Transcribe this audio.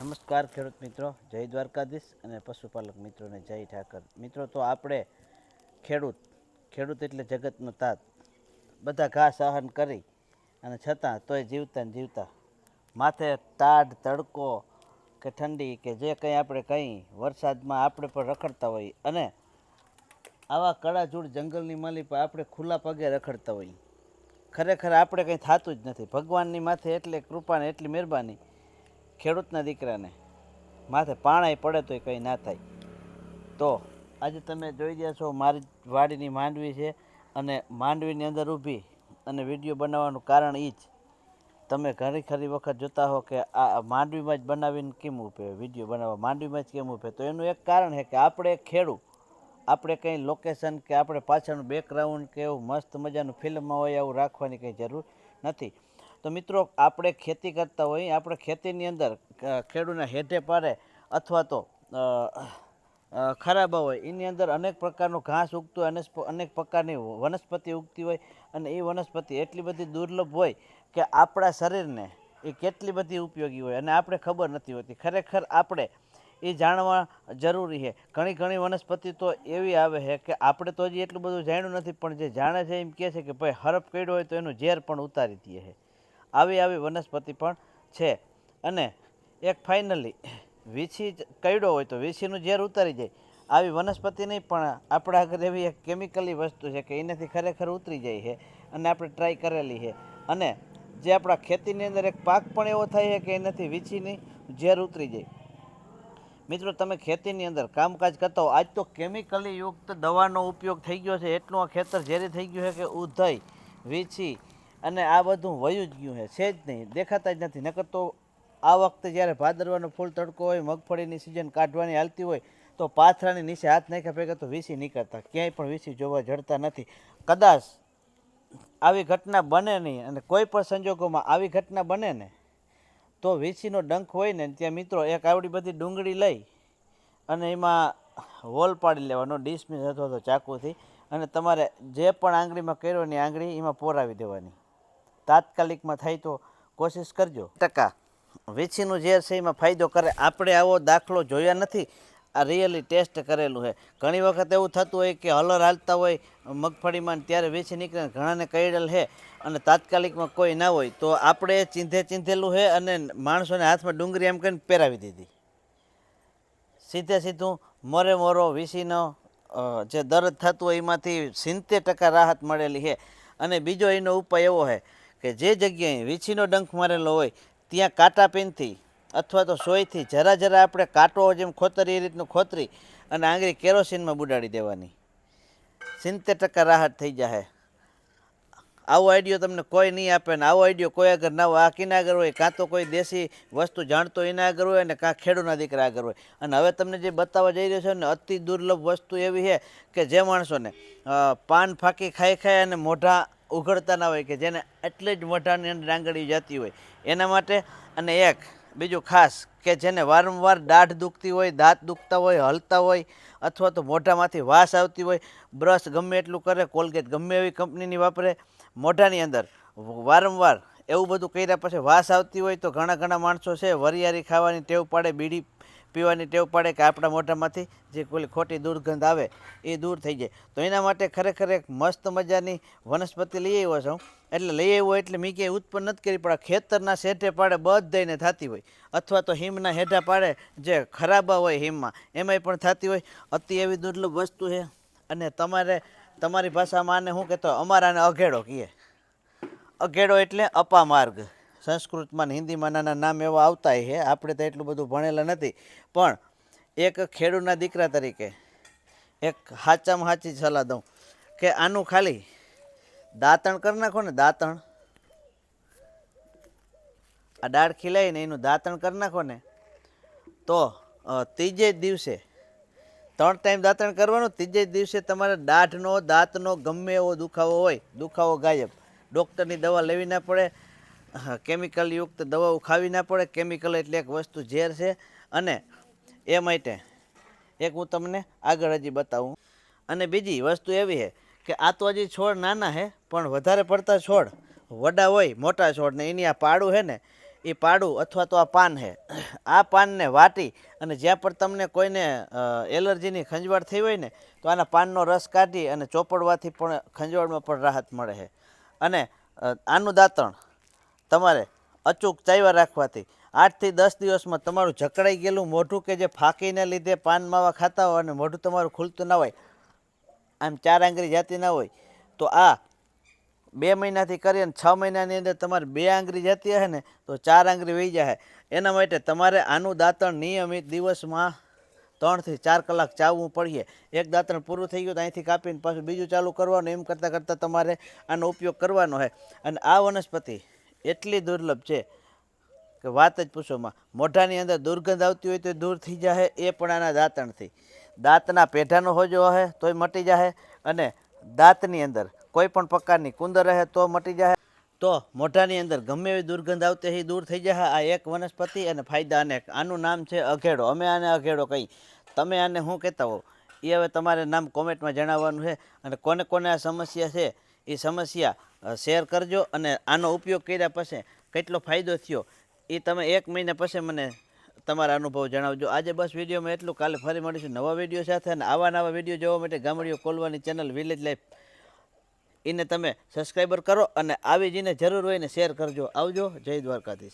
નમસ્કાર ખેડૂત મિત્રો, જય દ્વારકાધીશ અને પશુપાલક મિત્રોને જય ઠાકર. મિત્રો, તો આપણે ખેડૂત ખેડૂત એટલે જગતનો તાત. બધા ઘા સહન કરી અને છતાં તોય જીવતા ને જીવતા. માથે તાડ, તડકો કે ઠંડી કે જે કંઈ આપણે કંઈ વરસાદમાં આપણે પણ રખડતા હોઈએ અને આવા કડાજૂડ જંગલની માલી પર આપણે ખુલ્લા પગે રખડતા હોઈએ ખરેખર આપણે કંઈ થતું જ નથી. ભગવાનની માથે એટલે કૃપાને, એટલી મહેરબાની ખેડૂતના દીકરાને માથે પાણાય પડે તોય કંઈ ના થાય. તો આજે તમે જોઈ રહ્યા છો મારી વાડીની માંડવી છે અને માંડવીની અંદર ઊભી અને વીડિયો બનાવવાનું કારણ એ જ. તમે ઘણી ખરી વખત જોતા હો કે આ માંડવીમાં જ બનાવીને કેમ ઊભે વીડિયો બનાવવા માંડવીમાં જ કેમ ઊભે તો એનું એક કારણ છે કે આપણે ખેડૂત, આપણે કંઈ લોકેશન કે આપણે પાછળનું બેકગ્રાઉન્ડ કે એવું મસ્ત મજાનું ફિલ્મમાં હોય એવું રાખવાની કંઈ જરૂર નથી. તો મિત્રો, આપણે ખેતી કરતા હોઈએ, આપણે ખેતીની અંદર ખેડૂતને હેઠે પાડે અથવા તો ખરાબ હોય, એની અંદર અનેક પ્રકારનું ઘાસ ઉગતું હોય અને અનેક પ્રકારની વનસ્પતિ ઉગતી હોય અને એ વનસ્પતિ એટલી બધી દુર્લભ હોય કે આપણા શરીરને એ કેટલી બધી ઉપયોગી હોય અને આપણે ખબર નથી હોતી. ખરેખર આપણે એ જાણવા જરૂરી છે. ઘણી ઘણી વનસ્પતિ તો એવી આવે છે કે આપણે તો હજી એટલું બધું જાણ્યું નથી, પણ જે જાણે છે એમ કહે છે કે ભાઈ હરફ કર્યો હોય તો એનું ઝેર પણ ઉતારી દે છે. આવી આવી વનસ્પતિ પણ છે. અને એક ફાઇનલી વીછી કયડો હોય તો વીછીનું ઝેર ઉતારી જાય. આવી વનસ્પતિ નહીં, પણ આપણા આગળ એવી એક કેમિકલી વસ્તુ છે કે એનાથી ખરેખર ઉતરી જાય છે અને આપણે ટ્રાય કરેલી છે. અને જે આપણા ખેતીની અંદર એક પાક પણ એવો થાય છે કે એનાથી વીછીની ઝેર ઉતરી જાય. મિત્રો, તમે ખેતીની અંદર કામકાજ કરતા હો, આજ તો કેમિકલી યુક્ત દવાનો ઉપયોગ થઈ ગયો છે. એટલું આ ખેતર ઝેરી થઈ ગયું છે કે ઉધઈ, વીછી અને આ બધું વયું જ ગયું છે છે જ નહીં, દેખાતા જ નથી. નકર તો આ વખતે જ્યારે ભાદરવાનો ફૂલ તડકો હોય, મગફળીની સિઝન કાઢવાની હાલતી હોય, તો પાથરાની નીચે હાથ નાખ્યા ભેગા તો વીસી નીકળતા, ક્યાંય પણ વીસી જોવા જડતા નથી. કદાચ આવી ઘટના બને નહીં અને કોઈ પણ સંજોગોમાં આવી ઘટના બને ને, તો વીસીનો ડંખ હોય ને, ત્યાં મિત્રો એક આવડી બધી ડુંગળી લઈ અને એમાં હોલ પાડી લેવાનો ડિસમિસ અથવા તો ચાકુથી, અને તમારે જે પણ આંગળીમાં કર્યો ને આંગળી એમાં પોરાવી દેવાની. તાત્કાલિકમાં થાય તો કોશિશ કરજો. ટકા. વીછીનું ઝેર છે એમાં ફાયદો કરે. આપણે આવો દાખલો જોયા નથી. આ રિયલી ટેસ્ટ કરેલું છે. ઘણી વખત એવું થતું હોય કે હલર હાલતા હોય, મગફળીમાં ત્યારે વીછી નીકળે ઘણાને કઈડેલ છે અને તાત્કાલિકમાં કોઈ ના હોય તો આપણે ચીંધે ચીંધેલું છે અને માણસોને હાથમાં ડુંગળી એમ કરીને પહેરાવી દીધી. સીધે સીધું મોરે મોરો વીસીનો જે દર્દ થતું હોય એમાંથી સિત્તેર ટકા રાહત મળેલી છે. અને બીજો એનો ઉપાય એવો છે કે જે જગ્યાએ વીછીનો ડંખ મારેલો હોય, ત્યાં કાંટા પેનથી અથવા તો સોયથી જરા જરા આપણે કાંટો જેમ ખોતરી, એ રીતનું ખોતરી અને આંગળી કેરોસીનમાં બુડાડી દેવાની. સિત્તેર ટકા રાહત થઈ જાય આવો આઈડિયો તમને કોઈ નહીં આપે ને આવો આઈડિયો કોઈ આગળ ના હોય. આ કિના આગળ હોય? કાં તો કોઈ દેશી વસ્તુ જાણતો એના આગળ હોય અને કાં ખેડૂતના દીકરા આગળ હોય. અને હવે તમને જે બતાવવા જઈ રહ્યો છે ને, અતિ દુર્લભ વસ્તુ એવી છે કે જે માણસોને પાન ફાંકી ખાઈ ખાઈ અને મોઢા ઉઘડતા ના હોય કે જેને એટલી જ મોઢાની અંદર આંગળી જતી હોય. એના માટે અને એક, બીજું ખાસ કે જેને વારંવાર દાઢ દુખતી હોય, દાંત દુખતા હોય, હલતા હોય અથવા તો મોઢામાંથી વાસ આવતી હોય, બ્રશ ગમે એટલું કરે, કોલગેટ ગમે એવી કંપનીની વાપરે, મોઢાની અંદર વારંવાર એવું બધું કર્યા પછી વાસ આવતી હોય તો ઘણા ઘણા માણસો છે વરિયાળી ખાવાની ટેવ પાડે, બીડી પીવાની ટેવ પાડે કે આપણા મોઢામાંથી જે કોઈ ખોટી દુર્ગંધ આવે, એ દૂર થઈ જાય. તો એના માટે ખરેખર એક મસ્ત મજાની વનસ્પતિ લઈ આવ્યો છું એટલે લઈ આવ્યો એટલે મેં ક્યાંય ઉત્પન્ન નથી કરી, પણ ખેતરના શેઠે પાડે બધાને થતી હોય. અથવા તો હિમના હેઠા પાડે જે ખરાબા હોય હિમમાં, એમાંય પણ થતી હોય. અતિ એવી દુર્લભ વસ્તુ છે. અને તમારે, તમારી ભાષામાં આને શું કહેતો, અમારાને અઘેડો કહીએ. અઘેડો એટલે અપામાર્ગ. સંસ્કૃતમાં હિન્દીમાં નાના નામ એવા આવતા છે. આપણે તો એટલું બધું ભણેલા નથી. પણ એક ખેડૂતના દીકરા તરીકે એક સાચામાં સાચી સલાહ દઉં કે આનું ખાલી દાંતણ કરી નાખો ને, દાંતણ. આ દાળ ખીલાઈને એનું દાંતણ કરી નાખો ને, તો ત્રીજે દિવસે ત્રણ ટાઈમ દાંતણ કરવાનું, ત્રીજે દિવસે તમારે દાઢનો, દાંતનો ગમે એવો દુખાવો હોય, દુખાવો ગાયબ. ડૉક્ટરની દવા લેવી ના પડે હા, કેમિકલ દવાઓ ખાવી ના પડે. કેમિકલ એટલે એક વસ્તુ ઝેર છે. અને એ માટે એક હું તમને આગળ હજી બતાવું. અને બીજી વસ્તુ એવી છે કે આ તો હજી છોડ નાના છે પણ વધારે પડતા છોડ વડા હોય મોટા છોડ ને એની આ પાડું છે ને એ પાડું અથવા તો આ પાન છે. આ પાનને વાટી અને જ્યાં પણ તમને કોઈને એલર્જીની ખંજવાળ થઈ હોય ને તો આના પાનનો રસ કાઢી અને ચોપડવાથી પણ ખંજવાળમાં પણ રાહત મળે છે. અને આનું દાંતણ તમારે અચૂક ચાવ્યા રાખવાથી. આઠથી દસ દિવસમાં તમારું જકડાઈ ગયેલું મોઢું કે જે ફાંકીને લીધે પાન માવા ખાતા હોય અને મોઢું તમારું ખુલતું ના હોય, આમ ચાર આંગળી જાતી ના હોય, તો આ બે મહિનાથી કરી અને છ મહિનાની અંદર તમારે બે આંગળી જતી હશે ને, તો ચાર આંગળી વહી જાય એના માટે તમારે આનું દાંતણ નિયમિત દિવસમાં ત્રણથી ચાર કલાક ચાવવું પડીએ એક દાંતણ પૂરું થઈ ગયું તો અહીંથી કાપીને પાછું બીજું ચાલુ કરવાનું, એમ કરતાં કરતાં તમારે આનો ઉપયોગ કરવાનો છે અને આ વનસ્પતિ એટલી દુર્લભ છે કે વાત જ પૂછોમાં મોઢાની અંદર દુર્ગંધ આવતી હોય તો દૂર થઈ જાય એ પણ આના દાંતણથી. દાંતના પેઢાનો હોજો હશે તોય મટી જાય અને દાંતની અંદર કોઈ પણ પ્રકારની કુંદર રહે તો મટી જાય તો મોઢાની અંદર ગમે એવી દુર્ગંધ આવતી એ દૂર થઈ જાય આ એક વનસ્પતિ અને ફાયદા અનેક આનું નામ છે અઘેડો. અમે આને અઘેડો કહી તમે આને શું કહેતા હો એ હવે તમારે નામ કોમેન્ટમાં જણાવવાનું છે. અને કોને કોને આ સમસ્યા છે? એ સમસ્યા શેર કરજો અને આનો ઉપયોગ કર્યા પછી કેટલો ફાયદો થયો, એ તમે એક મહિના પછી મને તમારા અનુભવ જણાવજો. આજે બસ વિડીયોમાં એટલું, કાલે ફરી મળીશું નવા વીડિયો સાથે અને આવા નવા વીડિયો જોવા માટે ગામડીઓ ખોલવાની ચેનલ વિલેજ લાઈફ એને તમે સબસ્ક્રાઈબર કરો અને આવી જઈને જરૂર હોય ને શેર કરજો. આવજો. જય દ્વારકાધીશ.